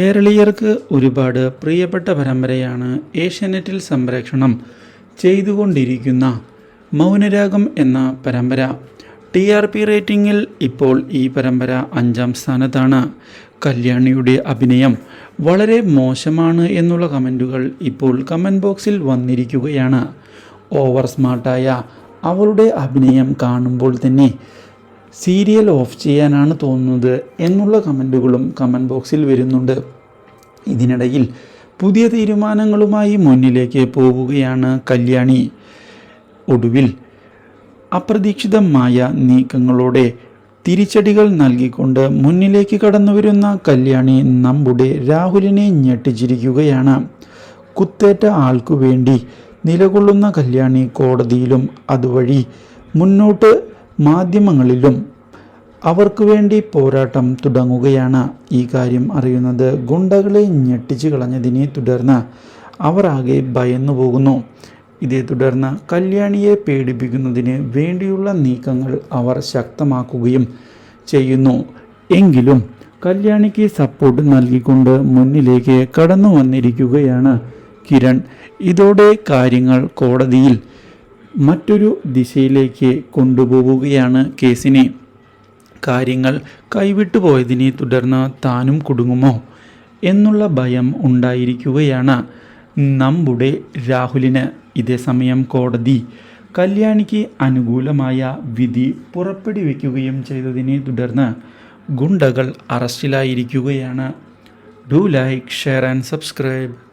കേരളീയർക്ക് ഒരുപാട് പ്രിയപ്പെട്ട പരമ്പരയാണ് ഏഷ്യാനെറ്റിൽ സംപ്രേക്ഷണം ചെയ്തുകൊണ്ടിരിക്കുന്ന മൗനരാഗം എന്ന പരമ്പര. ടി ആർ പി റേറ്റിംഗിൽ ഇപ്പോൾ ഈ പരമ്പര അഞ്ചാം സ്ഥാനത്താണ്. കല്യാണിയുടെ അഭിനയം വളരെ മോശമാണ് എന്നുള്ള കമന്റുകൾ ഇപ്പോൾ കമന്റ് ബോക്സിൽ വന്നിരിക്കുകയാണ്. ഓവർ സ്മാർട്ടായ അവളുടെ അഭിനയം കാണുമ്പോൾ തന്നെ സീരിയൽ ഓഫ് ചെയ്യാനാണ് തോന്നുന്നത് എന്നുള്ള കമന്റുകളും കമന്റ് ബോക്സിൽ വരുന്നുണ്ട്. ഇതിനിടയിൽ പുതിയ തീരുമാനങ്ങളുമായി മുന്നിലേക്ക് പോവുകയാണ് കല്യാണി. ഒടുവിൽ അപ്രതീക്ഷിതമായ നീക്കങ്ങളോടെ തിരിച്ചടികൾ നൽകിക്കൊണ്ട് മുന്നിലേക്ക് കടന്നുവരുന്ന കല്യാണി നമ്മുടെ രാഹുലിനെ ഞെട്ടിച്ചിരിക്കുകയാണ്. കുത്തേറ്റ ആൾക്കു വേണ്ടി നിലകൊള്ളുന്ന കല്യാണി കോടതിയിലും അതുവഴി മുന്നോട്ട് മാധ്യമങ്ങളിലും അവർക്ക് വേണ്ടി പോരാട്ടം തുടങ്ങുകയാണ് ഈ കാര്യം അറിയുന്നത്. ഗുണ്ടകളെ ഞെട്ടിച്ചു കളഞ്ഞതിനെ തുടർന്ന് അവർ ആകെ ഭയന്നു പോകുന്നു. ഇതേ തുടർന്ന് കല്യാണിയെ പേടിപ്പിക്കുന്നതിന് വേണ്ടിയുള്ള നീക്കങ്ങൾ അവർ ശക്തമാക്കുകയും ചെയ്യുന്നു. എങ്കിലും കല്യാണിക്ക് സപ്പോർട്ട് നൽകിക്കൊണ്ട് മുന്നിലേക്ക് കടന്നു വന്നിരിക്കുകയാണ് കിരൺ. ഇതോടെ കാര്യങ്ങൾ കോടതിയിൽ മറ്റൊരു ദിശയിലേക്ക് കൊണ്ടുപോവുകയാണ് കേസിനെ. കാര്യങ്ങൾ കൈവിട്ടു പോയതിനെ തുടർന്ന് താനും കുടുങ്ങുമോ എന്നുള്ള ഭയം ഉണ്ടായിരിക്കുകയാണ്. നമ്മുടെ രാഹുലിന് ഇതേസമയം കോടതി കല്യാണിക്ക് അനുകൂലമായ വിധി പുറപ്പെടുവിക്കുകയും ചെയ്തതിനെ തുടർന്ന് ഗുണ്ടകൾ അറസ്റ്റിലായിരിക്കുകയാണ്. Do like share and subscribe.